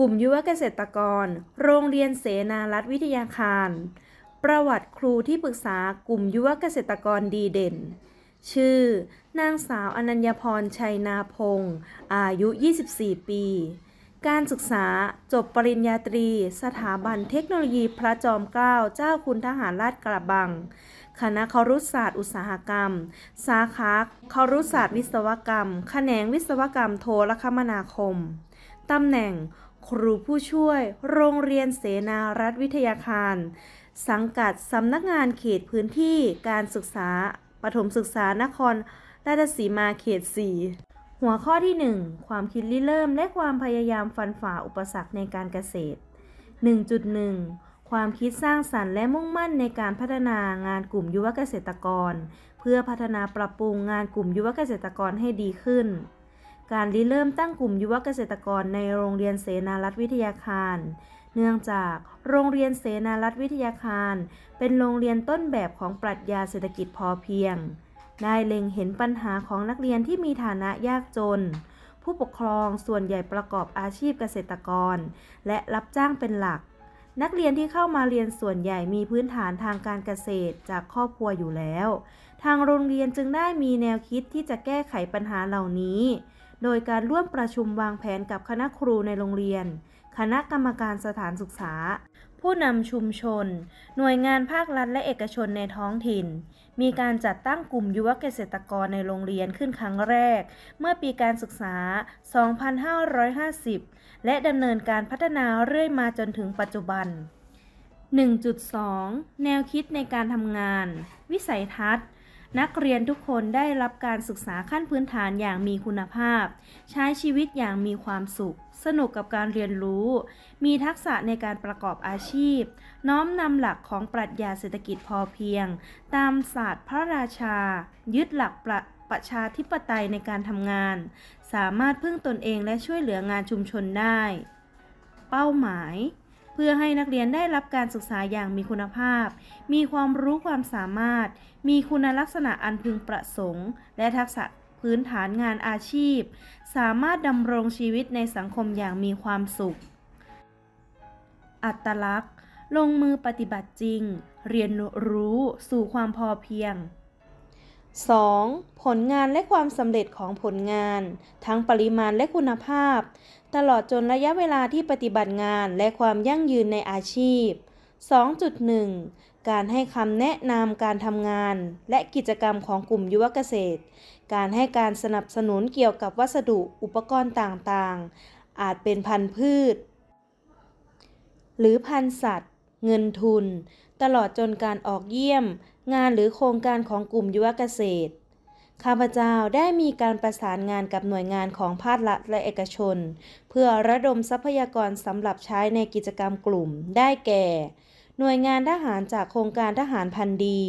กลุ่มยุวเกษตรกร โรงเรียนเสนารัฐวิทยาคาร ประวัติครูที่ปรึกษากลุ่มยุวเกษตรกรดีเด่น ชื่อ นางสาวอนัญญพรชัยนาพงศ์อายุ 24 ปี การศึกษาจบปริญญาตรี สถาบันเทคโนโลยีพระจอมเกล้าเจ้าคุณทหารราชกระบัง คณะครุศาสตร์อุตสาหกรรม สาขาครุศาสตร์วิศวกรรม แขนงวิศวกรรมโทรคมนาคม ตำแหน่ง ครูผู้ช่วย โรงเรียนเสนารัฐวิทยาคาร สังกัดสำนักงานเขตพื้นที่การศึกษาประถมศึกษานคร ราชสีมาเขต 4 หัวข้อที่ 1 ความคิดริเริ่มและความพยายามฟันฝ่าอุปสรรคในการเกษตร 1.1 ความคิดสร้างสรรค์และมุ่งมั่นในการพัฒนางานกลุ่มยุวเกษตรกร เพื่อพัฒนาปรับปรุงงานกลุ่มยุวเกษตรกรให้ดีขึ้น การริเริ่มตั้งกลุ่มยุวเกษตรกรในโรงเรียนเสนารัฐวิทยาคาร เนื่องจากโรงเรียนเสนารัฐวิทยาคาร เป็นโรงเรียนต้นแบบของปรัชญาเศรษฐกิจพอเพียง ได้เล็งเห็นปัญหาของนักเรียนที่มีฐานะยากจน ผู้ปกครองส่วนใหญ่ประกอบอาชีพเกษตรกร และรับจ้างเป็นหลัก นักเรียนที่เข้ามาเรียนส่วนใหญ่มีพื้นฐานทางการเกษตรจากครอบครัวอยู่แล้ว ทางโรงเรียนจึงได้มีแนวคิดที่จะแก้ไขปัญหาเหล่านี้ โดยการร่วมประชุมวางแผนกับคณะครูในโรงเรียน คณะกรรมการสถานศึกษา ผู้นำชุมชน หน่วยงานภาครัฐและเอกชนในท้องถิ่น มีการจัดตั้งกลุ่มยุวเกษตรกรในโรงเรียนขึ้นครั้งแรก เมื่อปีการศึกษา 2550 และดำเนินการพัฒนาเรื่อยมาจนถึงปัจจุบัน 1.2 แนวคิดในการทำงาน วิสัยทัศน์ นักเรียนทุกคนได้รับการศึกษาขั้นพื้นฐานอย่างมีคุณภาพ ใช้ชีวิตอย่างมีความสุข สนุกกับการเรียนรู้ มีทักษะในการประกอบอาชีพ น้อมนำหลักของปรัชญาเศรษฐกิจพอเพียง ตามศาสตร์พระราชา ยึดหลักประประชาธิปไตยในการทำงาน สามารถพึ่งตนเองและช่วยเหลืองานชุมชนได้ เป้าหมาย พื่อให้นักเรียนได้รับการศึกษาอย่างมีคุณภาพ มีความรู้ความสามารถ มีคุณลักษณะอันพึงประสงค์ และทักษะพื้นฐานงานอาชีพ สามารถดำรงชีวิตในสังคมอย่างมีความสุข อัตลักษณ์ ลงมือปฏิบัติจริง เรียนรู้สู่ความพอเพียง 2. ผลงานและความสำเร็จของผลงาน ทั้งปริมาณและคุณภาพ ตลอดจนระยะเวลาที่ปฏิบัติงานและความยั่งยืนในอาชีพ 2.1 การให้คำแนะนำการทำงาน และกิจกรรมของกลุ่มยุวเกษตร การให้การสนับสนุนเกี่ยวกับวัสดุอุปกรณ์ต่างๆ อาจเป็นพันธุ์พืช หรือพันธุ์สัตว์ เงินทุน ตลอดจนการออกเยี่ยม งานหรือโครงการของกลุ่มยุวเกษตร ข้าพเจ้าได้มีการประสานงานกับหน่วยงานของภาครัฐและเอกชน เพื่อระดมทรัพยากรสำหรับใช้ในกิจกรรมกลุ่ม ได้แก่ หน่วยงานทหารจากโครงการทหารพันธุ์ดี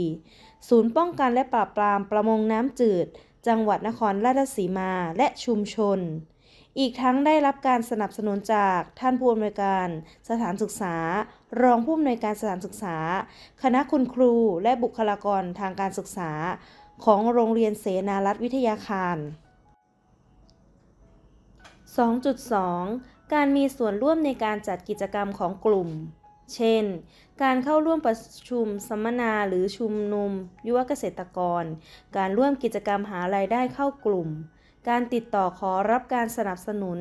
ศูนย์ป้องกันและปราบปรามประมงน้ำจืด จังหวัดนครราชสีมาและชุมชนอีกทั้งได้รับการสนับสนุนจากท่านผู้อำนวยการ สถานศึกษา รองผู้อำนวยการสถานศึกษา คณะคุณครูและบุคลากรทางการศึกษา ของโรงเรียนเสนารัฐวิทยาคาร 2.2 การมีส่วนร่วมในการจัดกิจกรรมของกลุ่ม เช่น การเข้าร่วมประชุมสัมมนาหรือชุมนุม ยุวเกษตรกร การร่วมกิจกรรมหารายได้เข้ากลุ่ม การติดต่อขอรับการสนับสนุน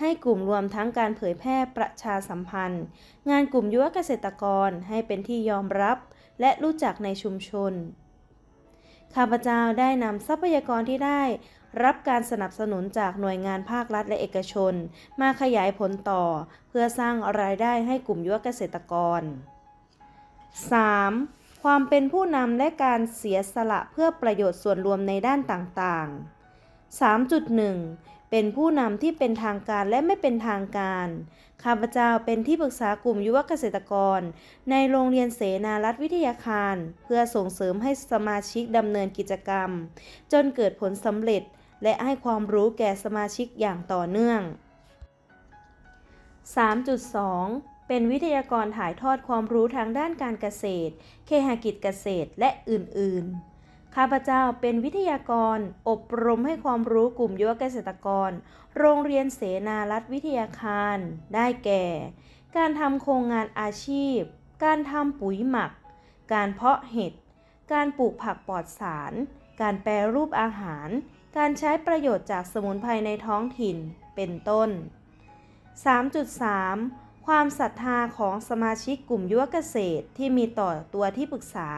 ให้กลุ่มรวมทั้งการเผยแพร่ประชาสัมพันธ์ งานกลุ่มยุวเกษตรกรให้เป็นที่ยอมรับ และรู้จักในชุมชน ข้าพเจ้าได้นำทรัพยากรที่ได้รับการสนับสนุนจากหน่วยงานภาครัฐและเอกชน มาขยายผลต่อ เพื่อสร้างรายได้ให้กลุ่มยุวเกษตรกร 3. ความเป็นผู้นำและการเสียสละเพื่อประโยชน์ส่วนรวมในด้านต่างๆ 3.1 เป็นผู้นำที่เป็นทางการและไม่เป็นทางการ ข้าพเจ้าเป็นที่ปรึกษากลุ่มยุวเกษตรกร ในโรงเรียนเสนารัฐวิทยาคาร เพื่อส่งเสริมให้สมาชิกดำเนินกิจกรรม จนเกิดผลสำเร็จ และให้ความรู้แก่สมาชิกอย่างต่อเนื่อง 3.2เป็นวิทยากรถ่ายทอดความรู้ทางด้านการเกษตร เคหกิจเกษตร และอื่น ๆ ข้าพเจ้าเป็นวิทยากร อบรมให้ความรู้กลุ่มยุวเกษตรกร โรงเรียนเสนารัฐวิทยาคาร ได้แก่ การทำโครงงานอาชีพ การทำปุ๋ยหมัก การเพาะเห็ด การปลูกผักปลอดสาร การแปรรูปอาหาร การใช้ประโยชน์จากสมุนไพรในท้องถิ่น เป็นต้น 3.3 ความศรัทธาของสมาชิกกลุ่มยุวเกษตรที่มีต่อตัวที่ปรึกษา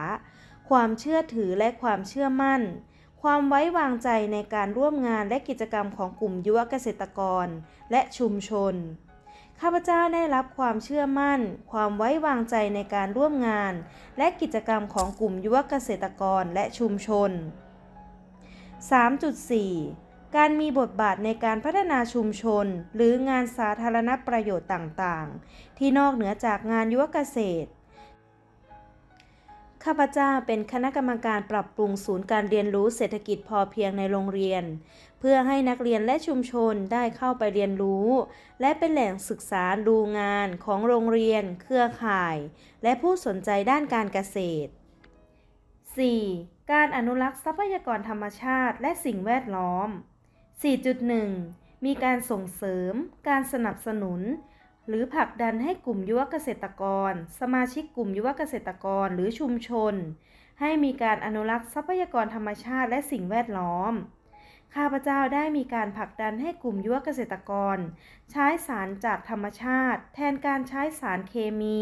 ความเชื่อถือและความเชื่อมั่น ความไว้วางใจในการร่วมงานและกิจกรรมของกลุ่มยุวเกษตรกร และชุมชน ข้าพเจ้าได้รับความเชื่อมั่น ความไว้วางใจในการร่วมงาน และกิจกรรมของกลุ่มยุวเกษตรกรและชุมชน 3.4การมีบทบาทในการพัฒนาชุมชน หรืองานสาธารณประโยชน์ต่าง ๆ ที่นอกเหนือจากงานยุวเกษตร ข้าพเจ้าเป็นคณะกรรมการปรับปรุงศูนย์การเรียนรู้เศรษฐกิจพอเพียงในโรงเรียน เพื่อให้นักเรียนและชุมชนได้เข้าไปเรียนรู้ และเป็นแหล่งศึกษาดูงานของโรงเรียน เครือข่าย และผู้สนใจด้านการเกษตร 4. การอนุรักษ์ทรัพยากรธรรมชาติและสิ่งแวดล้อม 4.1 มีการส่งเสริม การสนับสนุน หรือผลักดันให้กลุ่มยุวเกษตรกร สมาชิกกลุ่มยุวเกษตรกรหรือชุมชน ให้มีการอนุรักษ์ทรัพยากรธรรมชาติและสิ่งแวดล้อม ข้าพเจ้าได้มีการผลักดันให้กลุ่มยุวเกษตรกร ใช้สารจากธรรมชาติ แทนการใช้สารเคมี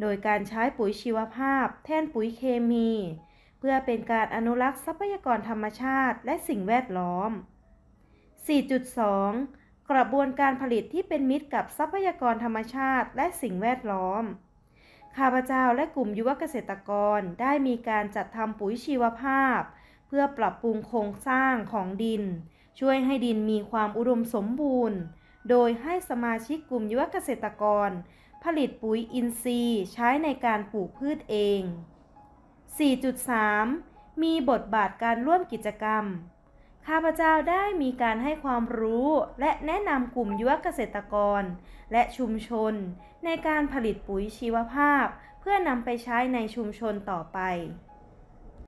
โดยการใช้ปุ๋ยชีวภาพ แทนปุ๋ยเคมี เพื่อเป็นการอนุรักษ์ทรัพยากรธรรมชาติและสิ่งแวดล้อม 4.2 กระบวนการผลิตที่เป็นมิตรกับทรัพยากรธรรมชาติและสิ่งแวดล้อม ข้าพเจ้าและกลุ่มยุวเกษตรกรได้มีการจัดทำปุ๋ยชีวภาพ เพื่อปรับปรุงโครงสร้างของดิน ช่วยให้ดินมีความอุดมสมบูรณ์ โดยให้สมาชิกกลุ่มยุวเกษตรกร ผลิตปุ๋ยอินทรีย์ใช้ในการปลูกพืชเอง 4.3 มีบทบาทการร่วมกิจกรรม ข้าพเจ้าได้มีการให้ความรู้และแนะนำกลุ่มยุวเกษตรกร และชุมชน ในการผลิตปุ๋ยชีวภาพ เพื่อนำไปใช้ในชุมชนต่อไป